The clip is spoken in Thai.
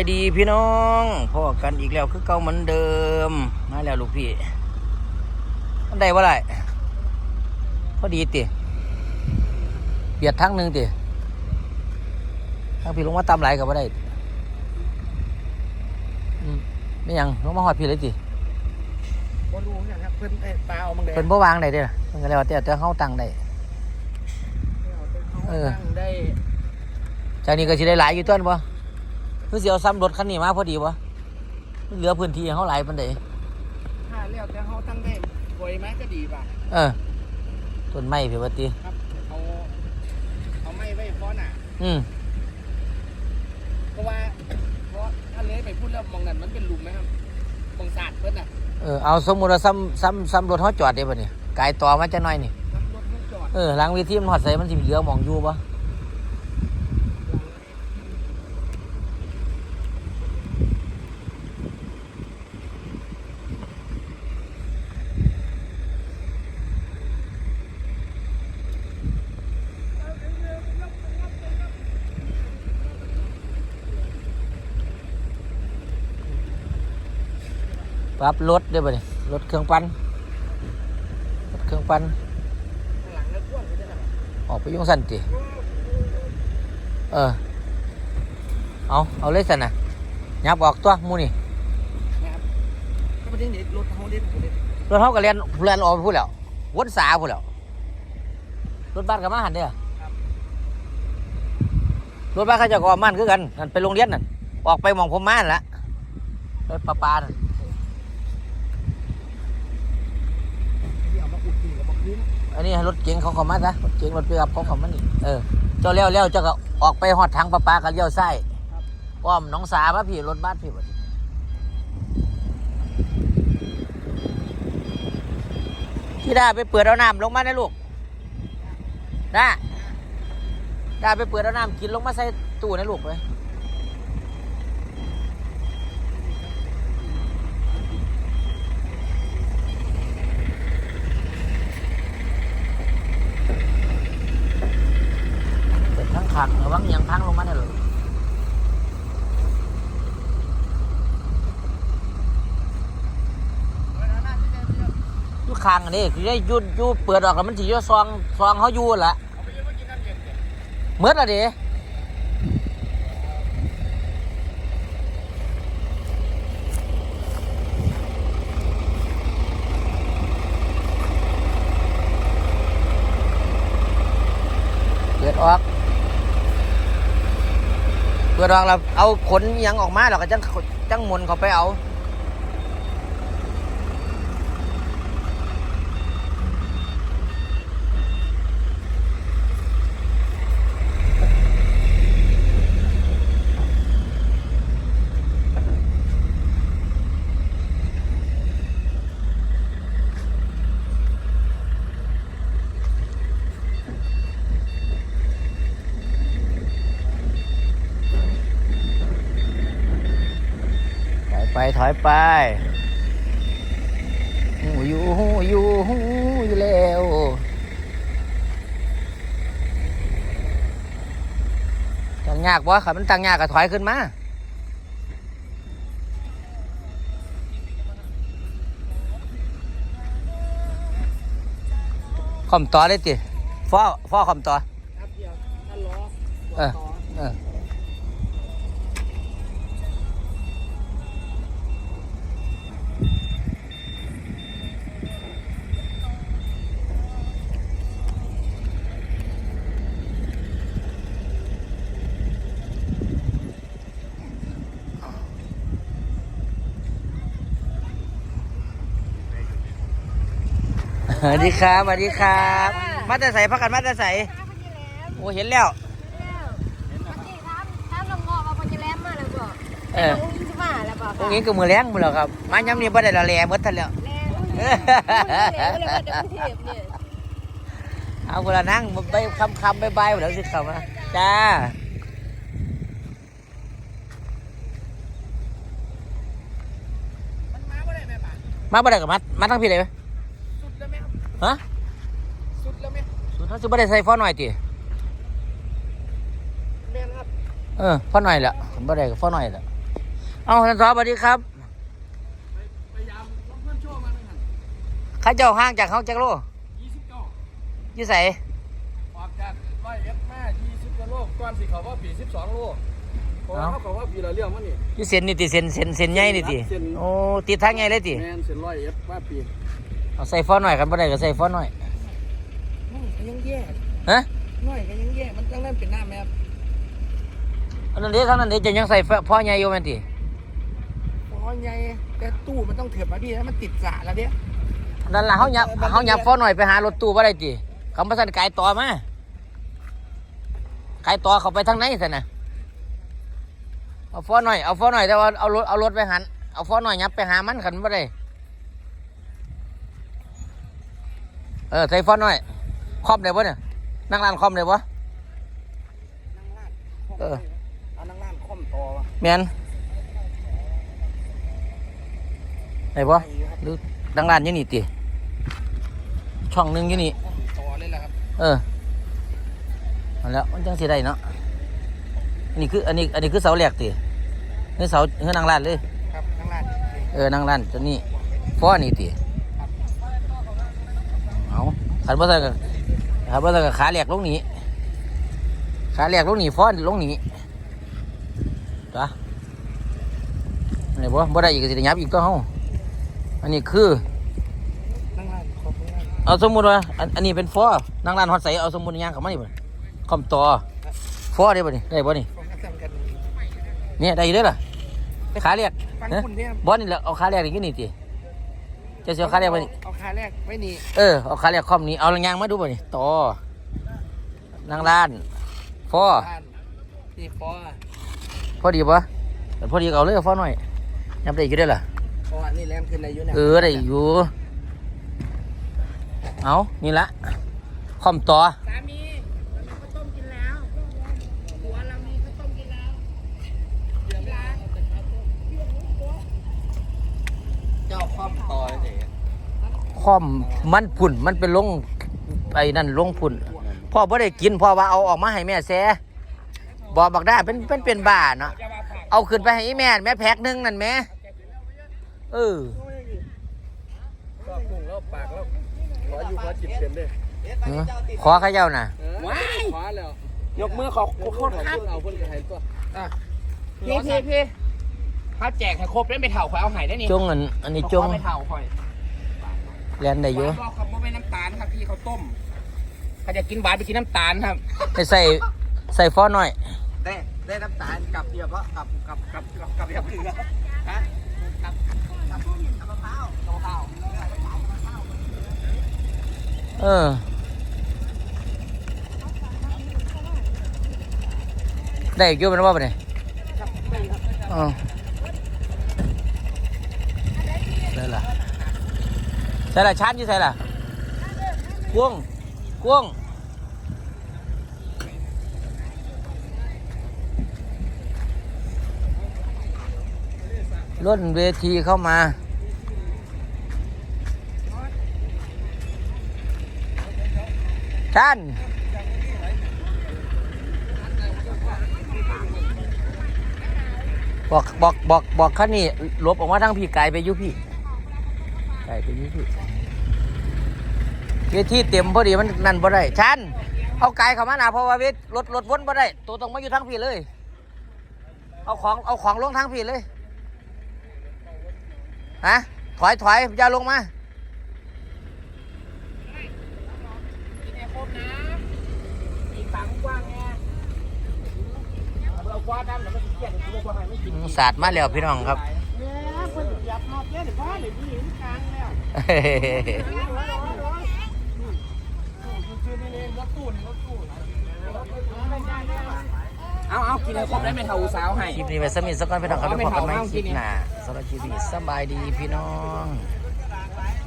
ายดีพี่น้องพอกันอีกแล้วคือเก่าเหมือนเดิมมาแล้วลูกพี่อันใดว่าไรพอดีติเบียดทั้งหนึ่งติทั้งพี่ลงมาตามไหลกับว่าได้อืมไม่ยังลงมาหอดพี่เลยติบ่รู้เหมือนกันครับเพิ่นไอ้ปลาเอามังแดงเป็นบ่วางได้เด้อมันก็แล้วแต่แต่เฮาตั้งได้เออตั้งได้จากนี้ก็สิได้หลายอยู่ต้นบ่ คือสิเอาซ้ำรถคันนี้มาพอดีบ่เหลือพื้นที่ให้เฮาหลายปานใดถ้าแล้วแต่เฮาตั้งได้ปล่อยไหมก็ดีป่ะเออต้นไม้พี่ว่าติครับเอาเอาไม้ไว้ฟ้อนอะอืมเพราะว่าเพราะถ้าเลยไปพูดแล้วมองนั่นมันเป็นหลุมไหมครับมองสาดเพิ่นน่ะเออเอาสมมุติว่าซ้ำซ้ำซ้ำรถเฮาจอดได้บ่เนี่ยกายต่อมาจักหน่อยนี่ น้ำรถมันจอดเออหลังเวิธีมันฮอดใส่มันสิเหลือหมองอยู่บ่ ปรับรถได้บ่เนี่ยรถเครื่องปั่นรถเครื่องปั่นข้างหลังแล้วพ่วงไปได้ไหมออกไปยุ่งสั่นติเออ เอาเอาเลยสันนะยับออกตัวหมูนี่นะครับก็ประเด็นนี้รถเฮาเด็ดเด็ดรถเขาก็เรียนเรียนออกไปพูดแล้ววนสาพูดแล้วรถบ้านกับมาหันเด้อรถบ้านเขาจะกอมันคือกันนั่นไปโรงเรียนนั่นออกไปหมองผมมานั่นละรถปลาปลานั่น ที่เอามา อุดตีกับบักคืนอันนี้ให้รถเก๋งเขาเข้ามาซะรถเก๋งรถปิกอัพเขาเข้ามานี่เออเจ้าเลี้ยวเลี้ยวเจ้าก็ออกไปหอดทางปลาปลากับเลี้ยวไส้ายอ้อมหน้องสามาพี่รถบ้านพี่บัดนี้ที่ได้ไปเปิดเอาน้ำลงมาได้ลูกได้ได้ไปเปิดเอาน้ำกินลงมาใส่ตู้นะลูกไปเปิด ทั้งระวังยังพังลงมาได้เลยอยู่คางอันนี้คือได้ยุดยุเปิดออกแล้วมันถีจะซองซองเขาอยู่นั่นละเมื่อไหร่เปิดออก เปิดออกเราเอาขนยังออกมาแล้วก็จังจังมนเขาไปเอา ถอยไปถอยไปหูอยู่หูอยู่หูอยู่แล้วตังยากวะครับมันตังยากก็ถอยขึ้นมาคอมต่อได้ติฟ้อฟ้อคอมต่อครับเดียวถ้าล้อเออต่อเออ สวัสดีครับสวัสดีครับ มาแต่ใส่พักกันมาแต่ใส่โอ้เห็นแล้วเออพวกนี้ก็มือแรงหมดแล้วครับ มาย้ำนี่บ่ได้ละแลหมดทันแล้วเอาคนละนั่งใบคำคำใบใบหมดแล้วสิเข้ามาจ้ามันมาบ่ได้แม่ป่ะมาบ่ได้กับมัดมาทั้งพี่เลยไหม ฮะสุดแล้วไหมสุดท้ายสิบ่ได้ใส่ฟ้อหน่อยติแม่นครับเออฟ้อหน่อยแหละผมบ่ได้กับฟ้อหน่อยแหละเอาท่านสอสวัสดีครับพยายามลองเพื่อนโชว์มาหนึ่งหันข้าเจ้าห่างจากเขาจากโลยี่สิบเก้ายี่ใสออกจากร้อยเอ็ดมายี่สิบกว่าโลก้อนสิเขาว่าปีสิบสองโลเพราะว่าเขาบอกว่าปีละเรื่องมั้งนี่ยี่เซนนี่ติเซนเซนเซนใหญ่นี่ติเซ็นโอ้ติดทางใหญ่เลยติแมนเซ็นร้อยเอ็ดว่าปี เอาใส่ฟอนต์หน่อยกันบ่ได้ก็ใส่ฟอนต์หน่อยน้อยก็ยังแย่ฮะน้อยก็ยังแย่มันต้องเล่นเป็นหน้าแมพอันนั้นเด็กทางนั้นเด็กจะยังใส่พ่อใหญ่อยู่แม่นติพอใหญ่แต่ตู้มันต้องเถื่อนมาพี่แล้วมันติดสระแล้วเนี้ยนั่นล่ะเฮาหยับเฮาหยับฟอนต์หน่อยไปหารถตู้บ่ได้ติคำว่าซั่นไกลต่อมาไกลต่อเข้าไปทางไหนซั่นน่ะเอาฟอนต์หน่อยเอาฟอนต์หน่อยแต่ว่าเอารถเอารถไปหันเอาฟอนต์หน่อยยับไปหามันคันบ่ได้ เออใส่ฟอนต์หน่อยครอบได้บ่เนี่ยนั่งร้านครอบได้บ่นั่งลาดเออเอานั่งลาดค่อมต่อวะแม่นได้บ่ไปครับหรือดังร้านอยู่นี่ติช่องหนึงอยู่นี่ค่อมต่อเลยแหละครับเออเอาแล้วมันจังสิได้เนาะอันนี้คืออันนี้อันนี้คือเสาแหลกตินี่เสาเฮือนางร้านเลยครับนั่งลาดเออนางร้านตัวนี้ฟ้อนี่ติเอา ขันบ่ใส่กับขันบ่ใส่กับขาแหลกลงนี้ขาแหลกลงนี้ฟ้อนลงนี้จ้ะอันนี้บ่บ่ได้อีกก็สิได้ยับอีกตัวเฮาอันนี้คือนั่งลาดขอบคุณมากเอาสมมุติว่าอันอันนี้เป็นฟอนางร้านฮอดใสเอาสมมุติย่างเข้ามานี่บ่คอมต่อฟอได้บ่นี่ได้บ่นี่ผมก็จำกันเนี่ยได้อยู่เด้อล่ะขาเรียกฟังเอ๊ะคุณเนี่ยบอสนี่แหละเอาขาเรียกนี่นี่ติ จะเสียขาเรียกไปนี่เอาขาแรกไว้นี่เออเอาขาเรียกคอมนี้เอาลังยางมาดูบ่นี่ต่อนั่งร้านฟอบ้านที่ฟอพอดีปะแต่พอดีก็เอาเลยฟอหน่อยยับได้อยู่เด้อล่ะฟอนี่แรมขึ้นในยุเนี่ยเออได้อยู่เอานี่ละคอมต่อสามีเรามีข้าวต้มกินแล้วหัวเรามีข้าวต้มกินแล้วร้านเจ้าครอบต่อเลย ค อมมันพุ่นมันเป็นลงไอ้นั่นลงพุ่นพ่อบ่ได้กินพ่อว่าเอาออกมาให้แม่แซ่บอกบักได้เป็นเป็นเป็นบ้าเนาะจะมาผักเอาขึ้นไปให้อีแม่แม่แพ็กหนึงนั่นแม่เออก็ปรุงแล้วปากแล้วขออยู่ขอจิบเต็มเลยเออขอข้าเจ้าน่ะว้ายขอแล้วยกมือขอโคตรครับเอาเพิ่นกระไทยตัวอะพี่พี่พี่ถ้าแจกให้ครบได้ไม่เท่าคอยเอาหายได้นี่จงอันอันนี้จงไม่เท่าคอย แลนได้อยู่บอกครับว่าไม่น้ำตาลครับพี่เขาต้มใครจะกินหวานไปกินน้ำตาลครับ ให้ใส่ใส่ฟอหน่อย ได้ได้น้ำตาลกับเดียวก็กับกับกับกับกับกับเกลือฮะกับกับกับมะพร้าวกับมะพร้าวเออได้อีกอยู่เป็นว่าปะเนี่ยครับได้ครับอ๋อใส่ละ ใส่ละชานอยู่ใส่ละกวงกวงร่นเวทีเข้ามาชันบอกบอกบอกบอกข้านี่หลบออกมาทางพี่ไกลไปยุพี่ ลไปอยุพี่เวทีเต็มพอดีมันนั่นบ่ได้ชันเอาไกลเข้ามาหนาเพราะว่าเวทรถรถวนบ่ได้ ตัวต้องมาอยู่ทางพี่เลย เอาของเอาของลงทางพี่เลยฮะถอยถอยอย่าลงมากินให้ครบนะอีกฝังกว้างไงเราคว้าด้านแล้วมันเกลียดกูเลยกว่าให้ไม่กินศาสตร์มาแล้วพี่น้องครับเนี่ยคน เหยียบนอกเยอะเดี๋ยวพ่อเดี๋ยวพี่เห็นกลางแล้วเอาเอากินให้ครบได้ไม่เท่าสาวให้ คลิปนี้ไปสมิธสักก่อนพี่น้องครับเขาไปไม่พบกันใหม่าคลิปหน้าสำหรับคลิปนี้สบายดีพี่น้อง